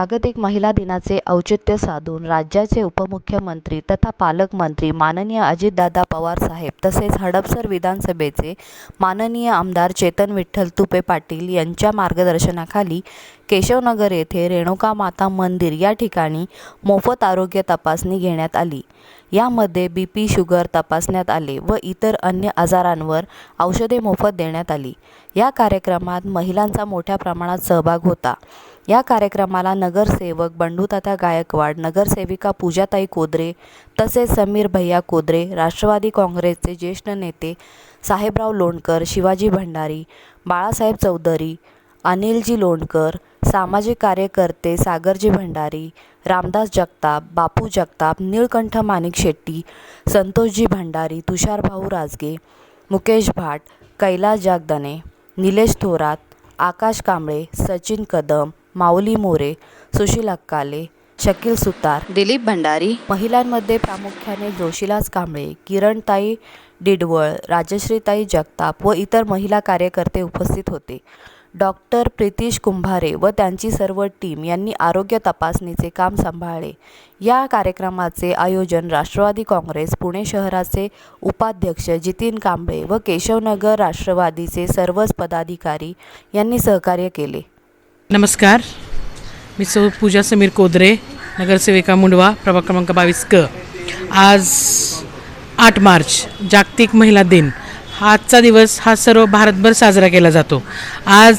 जागतिक महिला दिनाचे औचित्य साधून राज्याचे उपमुख्यमंत्री तथा पालकमंत्री माननीय अजितदादा पवार साहेब तसेच हडपसर विधानसभेचे माननीय आमदार चेतन विठ्ठल तुपे पाटील यांच्या मार्गदर्शनाखाली केशवनगर येथे रेणुका माता मंदिर या ठिकाणी मोफत आरोग्य तपासणी घेण्यात आली. यामध्ये बी पी शुगर तपासण्यात आले व इतर अन्य आजारांवर औषधे मोफत देण्यात आली. या कार्यक्रमात महिलांचा मोठ्या प्रमाणात सहभाग होता. या कार्यक्रमाला नगरसेवक बंडूताता गायकवाड नगरसेविका पूजाताई कोदरे तसेच समीर भैया कोदरे राष्ट्रवादी काँग्रेसचे ज्येष्ठ नेते साहेबराव लोणकर शिवाजी भंडारी बाळासाहेब चौधरी अनिलजी लोणकर सामाजिक कार्यकर्ते सागरजी भंडारी रामदास जगताप बापू जगताप निळकंठ माणिक शेट्टी संतोषजी भंडारी तुषारभाऊ राजगे मुकेश भाट कैलास जागदणे निलेश थोरात आकाश कांबळे सचिन कदम माऊली मोरे सुशील अक्काले शकील सुतार दिलीप भंडारी. महिलांमध्ये प्रामुख्याने जोशीलास कांबळे किरणताई डिडवळ राजश्रीताई जगताप व इतर महिला कार्यकर्ते उपस्थित होते. डॉक्टर प्रितीश कुंभारे व त्यांची सर्व टीम यांनी आरोग्य तपासणीचे काम सांभाळले. या कार्यक्रमाचे आयोजन राष्ट्रवादी काँग्रेस पुणे शहराचे उपाध्यक्ष जितीन कांबळे व केशवनगर राष्ट्रवादीचे सर्वच पदाधिकारी यांनी सहकार्य केले. नमस्कार. मी सौ पूजा समीर कोदरे नगरसेविका मुंडवा प्रभाग क्रमांक बावीस क. आज आठ मार्च जागतिक महिला दिन. आजचा दिवस हा सर्व भारतभर साजरा केला जातो. आज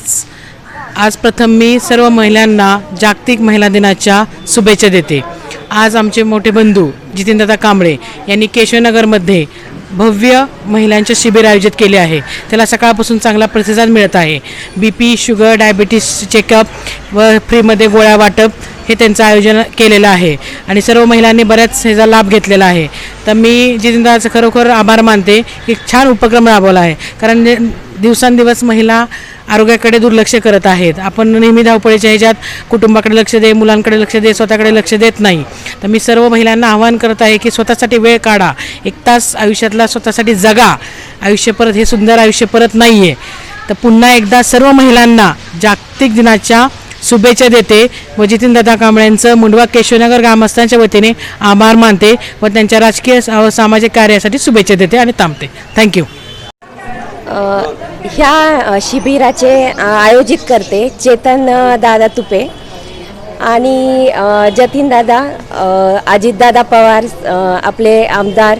आज प्रथम मी सर्व महिलांना जागतिक महिला दिनाच्या शुभेच्छा देते. आज आमचे मोठे बंधू जितेंद्रदा कांबळे यांनी केशवनगरमध्ये भव्य महिलांचे शिबिर आयोजित केले आहे. त्याला सकाळपासून चांगला प्रतिसाद मिळत आहे. B P sugar diabetes checkup व फ्रीमध्ये गोळ्या वाटप हे त्यांचं आयोजन केलेलं आहे. आणि सर्व महिलांनी बऱ्याच ह्याचा लाभ घेतलेला आहे. तर मी जितेंद्राचं खरोखर आभार मानते की छान उपक्रम राबवला आहे. कारण दिवसांदिवस महिला आरोग्याकडे दुर्लक्ष करत आहेत. आपण नेहमी धावपळीच्या ह्याच्यात कुटुंबाकडे लक्ष दे मुलांकडे लक्ष दे स्वतःकडे लक्ष देत नाही. तर मी सर्व महिलांना आवाहन करत आहे की स्वतःसाठी वेळ काढा. एक तास आयुष्यातला स्वतःसाठी जगा. आयुष्य परत हे सुंदर आयुष्य परत नाही आहे तर पुन्हा एकदा सर्व महिलांना जागतिक दिनाच्या शुभेच्छा देते. व जितीन दादा कांबळेंचं मुंडवा केशवनगर ग्रामस्थांच्या वतीने आभार मानते व त्यांच्या राजकीय व सामाजिक कार्यासाठी शुभेच्छा देते आणि थांबते. थँक्यू ह्या शिबिराचे आयोजित करते चेतन दादा तुपे आणि अ, जतीन दादा अजितदादा पवार आपले आमदार.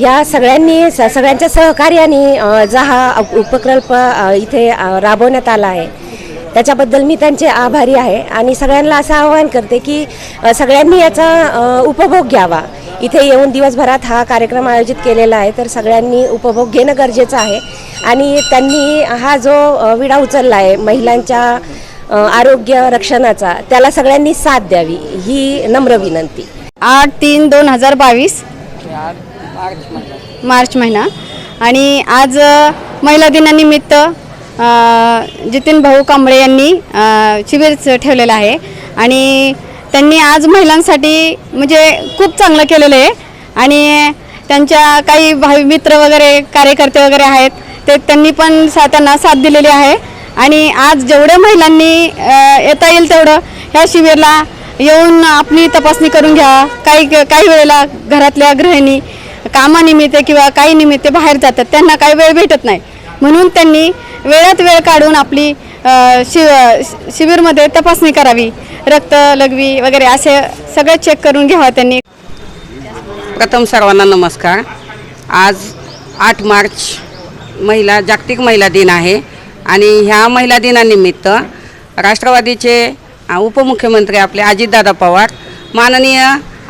या सगळ्यांनी स सगळ्यांच्या सहकार्याने जा हा उपकल्प इथे राबवण्यात आला आहे. त्याच्याबद्दल मी त्यांचे आभारी आहे आणि सगळ्यांना असं आवाहन करते की सगळ्यांनी याचा उपभोग घ्यावा. इथे येऊन दिवसभरात हा कार्यक्रम आयोजित केलेला आहे तर सगळ्यांनी उपभोग घेणं गरजेचं आहे. आणि त्यांनी हा जो विडा उचलला आहे महिलांच्या आरोग्य रक्षणाचा त्याला सगळ्यांनी साथ द्यावी ही नम्र विनंती. आठ तीन दोन हजार बावीस मार्च महिना. आणि आज महिला दिनानिमित्त जितीन भाऊ कांबळे यांनी शिबिर ठेवलेलं आहे. आणि त्यांनी आज महिलांसाठी म्हणजे खूप चांगलं केलेलं आहे. आणि त्यांच्या काही भावी मित्र वगैरे कार्यकर्ते वगैरे आहेत ते त्यांनी पण सा त्यांना साथ दिलेली आहे. आणि आज जेवढ्या महिलांनी येता येईल तेवढं ह्या शिबिरला येऊन आपली तपासणी करून घ्या. काही काही वेळेला घरातल्या गृहिणी कामानिमित्त किंवा काही निमित्त बाहेर जातात त्यांना काही वेळ भेटत नाही. म्हणून त्यांनी वेळात वेळ काढून आपली शि शिबिरमध्ये तपासणी करावी. रक्त लघवी वगैरे असे सगळं चेक करून घ्यावा त्यांनी. प्रथम सर्वांना नमस्कार. आज आठ मार्च महिला जागतिक महिला दिन आहे आणि ह्या महिला दिनानिमित्त राष्ट्रवादीचे उपमुख्यमंत्री आपले अजितदादा पवार माननीय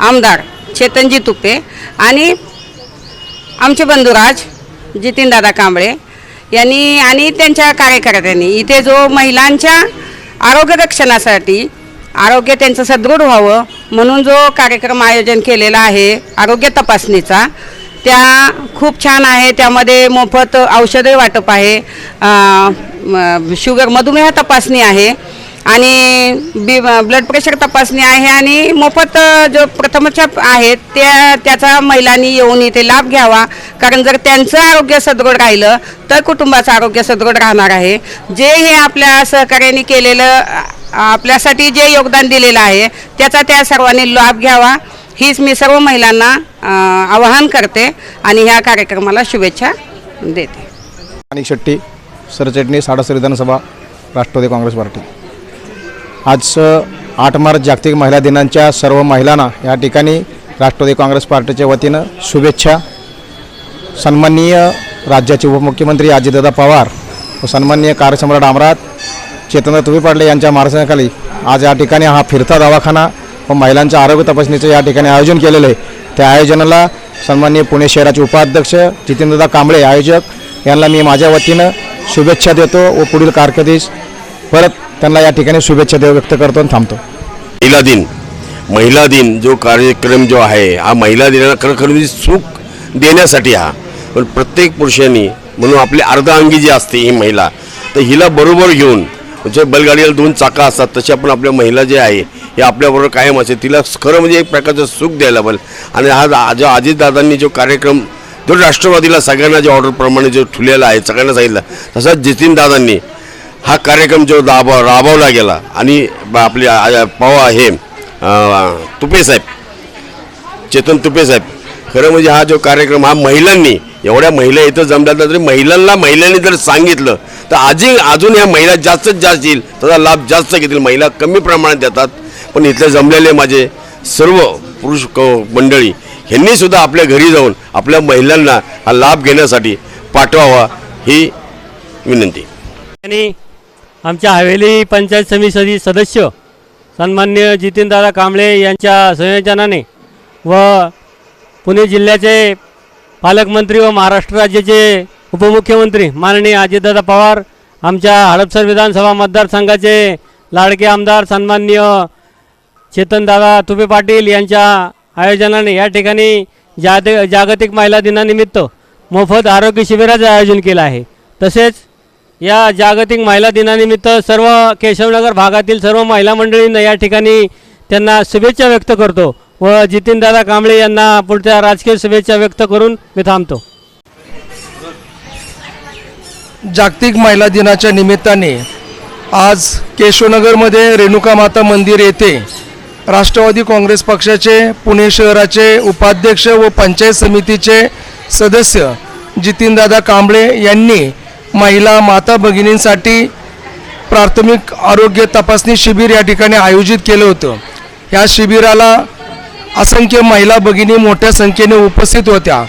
आमदार चेतनजी तुपे आणि आमचे बंधुराज जितीनदादा कांबळे यांनी आणि त्यांच्या कार्यकर्त्यांनी इथे जो महिलांच्या आरोग्य रक्षणासाठी आरोग्य त्यांचं सदृढ व्हावं म्हणून जो कार्यक्रम आयोजन केलेला आहे आरोग्य तपासणीचा त्या खूप छान आहे. त्यामध्ये मोफत औषधे वाटप आहे. शुगर मधुमेह तपासणी आहे. आणि बी ब्लड प्रेशर तपासणी आहे आणि मोफत जो प्रथमच आहेत त्या त्याचा महिलांनी येऊन इथे लाभ घ्यावा. कारण जर त्यांचं आरोग्य सदृढ राहिलं तर कुटुंबाचं आरोग्य सदृढ राहणार आहे. जे हे आपल्या सहकार्याने केलेलं आपल्यासाठी जे योगदान दिलेलं आहे त्याचा त्या सर्वांनी लाभ घ्यावा. हीच मी सर्व महिलांना आवाहन करते आणि ह्या कार्यक्रमाला शुभेच्छा देते. माणिक शेट्टी सरचिटणीस साडासरी विधानसभा राष्ट्रवादी काँग्रेस पार्टी. आजचं आठ मार्च जागतिक महिला दिनांच्या सर्व महिलांना या ठिकाणी राष्ट्रवादी काँग्रेस पार्टीच्या वतीनं शुभेच्छा. सन्माननीय राज्याचे उपमुख्यमंत्री अजितदादा पवार व सन्माननीय कार्यसम्राट आमरात चेतनदा तुवे पाडले यांच्या मार्गदर्शनाखाली आज या ठिकाणी हा फिरता दवाखाना व महिलांच्या आरोग्य तपासणीचं या ठिकाणी आयोजन केलेलं आहे. त्या आयोजनाला सन्माननीय पुणे शहराचे उपाध्यक्ष जितेंद्रदा कांबळे आयोजक यांना मी माझ्या वतीनं शुभेच्छा देतो व पुढील कारकिर्दीस परत त्यांना या ठिकाणी शुभेच्छा देव व्यक्त करतो आणि थांबतो. महिला दिन. महिला दिन जो कार्यक्रम जो आहे हा महिला दिनाला खरोखर म्हणजे सुख देण्यासाठी हा. पण प्रत्येक पुरुषांनी म्हणून आपली अर्धांगी जी असते ही महिला तर हिला बरोबर घेऊन म्हणजे बैलगाडीला दोन चाका असतात तशी आपण आपल्या महिला जे आहे हे आपल्याबरोबर कायम असते तिला खरं म्हणजे एक प्रकारचं सुख द्यायला पण. आणि हा जो अजितदादांनी जो कार्यक्रम जो राष्ट्रवादीला सगळ्यांना जे ऑर्डरप्रमाणे जो ठुलेला आहे सगळ्यांना सांगितलं तसंच जितीनदादांनी हा कार्यक्रम जो राब राबवला गेला आणि आपले पवा हे तुपे साहेब चेतन तुपे साहेब खरं म्हणजे हा जो कार्यक्रम हा महिलांनी एवढ्या महिला इथं जमल्या तरी महिलांना महिलांनी जर सांगितलं तर अजून अजून ह्या महिला जास्तच जास्त येईल त्याचा लाभ जास्त घेतील. महिला कमी प्रमाणात देतात. पण इथले जमलेले माझे सर्व पुरुष क मंडळी ह्यांनीसुद्धा आपल्या घरी जाऊन आपल्या महिलांना हा लाभ घेण्यासाठी पाठवावा ही विनंती. आणि आमच्या हवेली पंचायत समिती सदस्य सन्मान्य जितीनदादा कांबळे यांच्या संयोजनाने व पुणे जिल्ह्याचे पालकमंत्री व महाराष्ट्र राज्याचे उपमुख्यमंत्री माननीय अजितदादा पवार आमच्या हडपसर विधानसभा मतदारसंघाचे लाडके आमदार सन्मान्य चेतनदादा तुपे पाटील यांच्या आयोजनाने या ठिकाणी जाद जागतिक महिला दिनानिमित्त मोफत आरोग्य शिबिराचं आयोजन केलं आहे. तसेच या जागतिक महिला दिनानिमित्त सर्व केशवनगर भागातील सर्व महिला मंडळींना या ठिकाणी त्यांना शुभेच्छा व्यक्त करतो व जितीनदादा कांबळे यांना पुढच्या राजकीय शुभेच्छा व्यक्त करून मी थांबतो. जागतिक महिला दिनाच्या निमित्ताने आज केशवनगरमध्ये रेणुका माता मंदिर येथे राष्ट्रवादी काँग्रेस पक्षाचे पुणे शहराचे उपाध्यक्ष व पंचायत समितीचे सदस्य जितीनदादा कांबळे यांनी महिला माता भगिनींसाठी प्राथमिक आरोग्य तपासणी शिबिर या ठिकाणी आयोजित केलं होतं. या शिबिराला असंख्य महिला भगिनी मोठ्या संख्येने उपस्थित होत्या.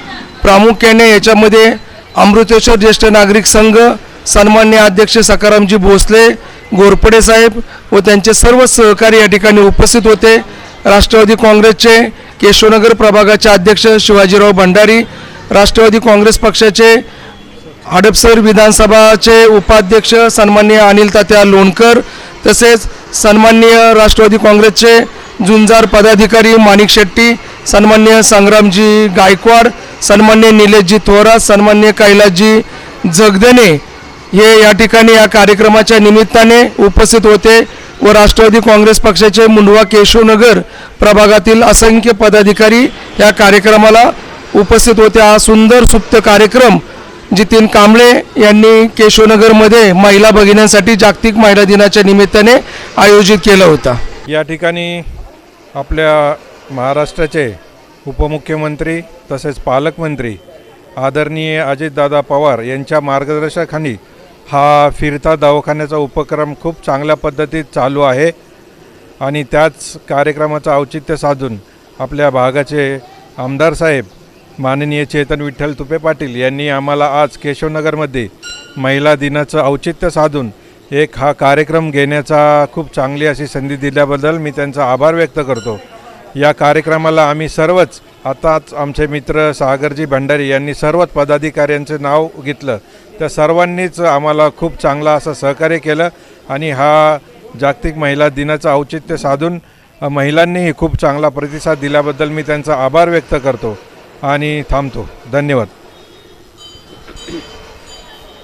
प्रामुख्याने याच्यामध्ये अमृतेश्वर ज्येष्ठ नागरिक संघ सन्मान्य अध्यक्ष सकारामजी भोसले गोरपडे साहेब व त्यांचे सर्व सहकारी या ठिकाणी उपस्थित होते. राष्ट्रवादी काँग्रेसचे केशवनगर प्रभागाचे अध्यक्ष शिवाजीराव भंडारी राष्ट्रवादी काँग्रेस पक्षाचे हडपसर विधानसभाचे उपाध्यक्ष सन्मान्य अनिल तात्या लोणकर तसेच सन्मान्य राष्ट्रवादी काँग्रेसचे जुंजार पदाधिकारी माणिक शेट्टी सन्मान्य संग्रामजी गायकवाड सन्मान्य निलेशजी थोरात सन्मान्य कैलासजी जगदने हे या ठिकाणी या कार्यक्रमाच्या निमित्ताने उपस्थित होते व राष्ट्रवादी काँग्रेस पक्षाचे मुंडवा केशवनगर प्रभागातील असंख्य पदाधिकारी या कार्यक्रमाला उपस्थित होते. हा सुंदर सुप्त कार्यक्रम जितीन कांबळे यांनी केशवनगरमध्ये महिला भगिन्यांसाठी जागतिक महिला दिनाच्या निमित्ताने आयोजित केला होता. या ठिकाणी आपल्या महाराष्ट्राचे उपमुख्यमंत्री तसेच पालकमंत्री आदरणीय अजितदादा पवार यांच्या मार्गदर्शनाखाली हा फिरता दवाखान्याचा उपक्रम खूप चांगल्या पद्धतीत चालू आहे आणि त्याच कार्यक्रमाचं औचित्य साधून आपल्या भागाचे आमदार साहेब माननीय चेतन विठ्ठल तुपे पाटील यांनी आम्हाला आज केशवनगरमध्ये महिला दिनाचं औचित्य साधून एक हा कार्यक्रम घेण्याचा खूप चांगली अशी संधी दिल्याबद्दल मी त्यांचा आभार व्यक्त करतो. या कार्यक्रमाला आम्ही सर्वच आताच आमचे मित्र सागरजी भंडारी यांनी सर्वच पदाधिकाऱ्यांचे नाव घेतलं. त्या सर्वांनीच आम्हाला खूप चांगला असं सहकार्य केलं आणि हा जागतिक महिला दिनाचं औचित्य साधून महिलांनीही खूप चांगला प्रतिसाद दिल्याबद्दल मी त्यांचा आभार व्यक्त करतो. आणि थांबतो. धन्यवाद.